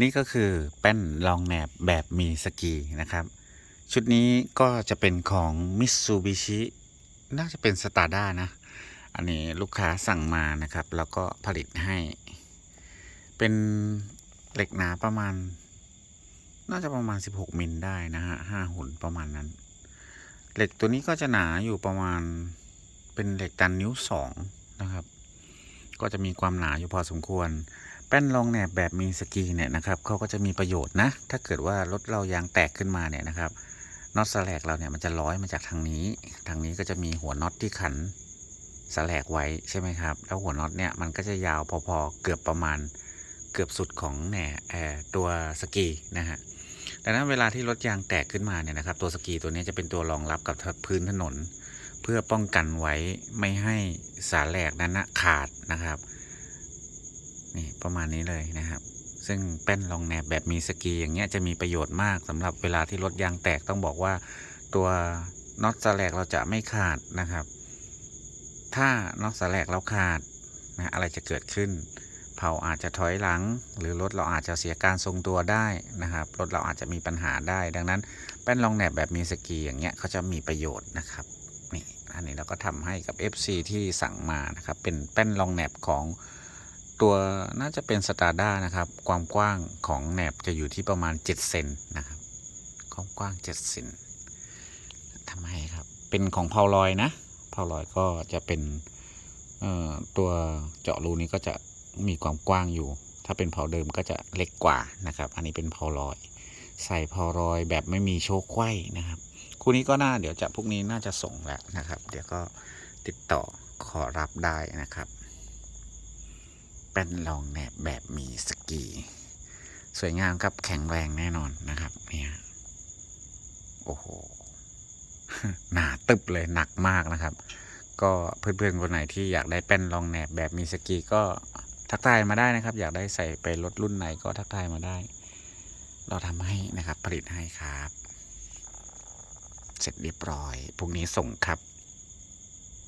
นี่ก็คือแป้นรองแหนบแบบมีสกีนะครับ ชุดนี้ก็จะเป็นของ Mitsubishi น่าจะเป็นสตาร์ด้านะ อันนี้ลูกค้าสั่งมานะครับ แล้วก็ผลิตให้ เป็นเหล็กหนาประมาณ น่าจะประมาณ 16 มิลได้นะฮะห้าหุ่นประมาณนั้น เหล็กตัวนี้ก็จะหนาอยู่ประมาณเป็นเหล็กตันนิ้วสองนะครับ ก็จะมีความหนาอยู่พอสมควร ป้นรองแหนบแบบมีสกีเนี่ยนะครับเขาก็จะมีประโยชน์นะ ถ้าเกิดว่ารถเรายางแตกขึ้นมาเนี่ยนะครับน็อตสแลกเราเนี่ยมันจะร้อยมาจากทางนี้ ทางนี้ก็จะมีหัวน็อตที่ขันสแลกไว้ใช่ไหมครับ แล้วหัวน็อตเนี่ยมันก็จะยาวพอๆเกือบประมาณเกือบสุดของแหน่ตัวสกีนะฮะดังนั้นเวลาที่รถยางแตกขึ้นมาเนี่ยนะครับ ตัวสกีตัวนี้จะเป็นตัวรองรับกับพื้นถนน เพื่อป้องกันไว้ไม่ให้สาแหลกนั้นนะขาดนะครับ นี่ประมาณนี้เลยนะครับ ซึ่งแป้นรองแหนบแบบมีสกีอย่างเงี้ยจะมีประโยชน์มากสำหรับเวลาที่รถยางแตกต้องบอกว่าตัวน็อตสแลกเราจะไม่ขาดนะครับ ถ้าน็อตสแลกเราขาดนะอะไรจะเกิดขึ้น เผาอาจจะถอยหลัง หรือรถเราอาจจะเสียการทรงตัวได้นะครับ รถเราอาจจะมีปัญหาได้ ดังนั้นแป้นรองแหนบแบบมีสกีอย่างเงี้ยเขาจะมีประโยชน์นะครับนี่อันนี้เราก็ทำให้กับ FC ที่สั่งมานะครับเป็นแป้นรองแหนบของ ตัวน่าจะเป็นสตาร์ด้านะครับ ความกว้างของแหนบจะอยู่ที่ประมาณ 7 เซนนะครับ ความกว้าง 7 เซนทำให้ครับ เป็นของเพาลอยนะเพาลอยก็จะเป็นเอ่อตัวเจาะรูนี้ก็จะมีความกว้างอยู่ ถ้าเป็นเพาเดิมก็จะเล็กกว่านะครับ อันนี้เป็นเพาลอย ใส่เพาลอยแบบไม่มีโชคไขว้นะครับ คู่นี้ก็น่าเดี๋ยวจะพรุ่งนี้น่าจะส่งแล้วนะครับ เดี๋ยวก็ติดต่อขอรับได้นะครับ เป็นรองแหนบแบบมีสกี สวยงามครับแข็งแรงแน่นอนนะครับเนี่ยโอ้โหหนาตึบเลยหนักมากนะครับ ก็เพื่อนๆคนไหนที่อยากได้แป้นรองแหนบแบบมีสกีก็ทักทายมาได้นะครับ อยากได้ใส่ไปรถรุ่นไหนก็ทักทายมาได้ เราทำให้นะครับ ผลิตให้ครับ เสร็จเรียบร้อยพรุ่งนี้ส่งครับ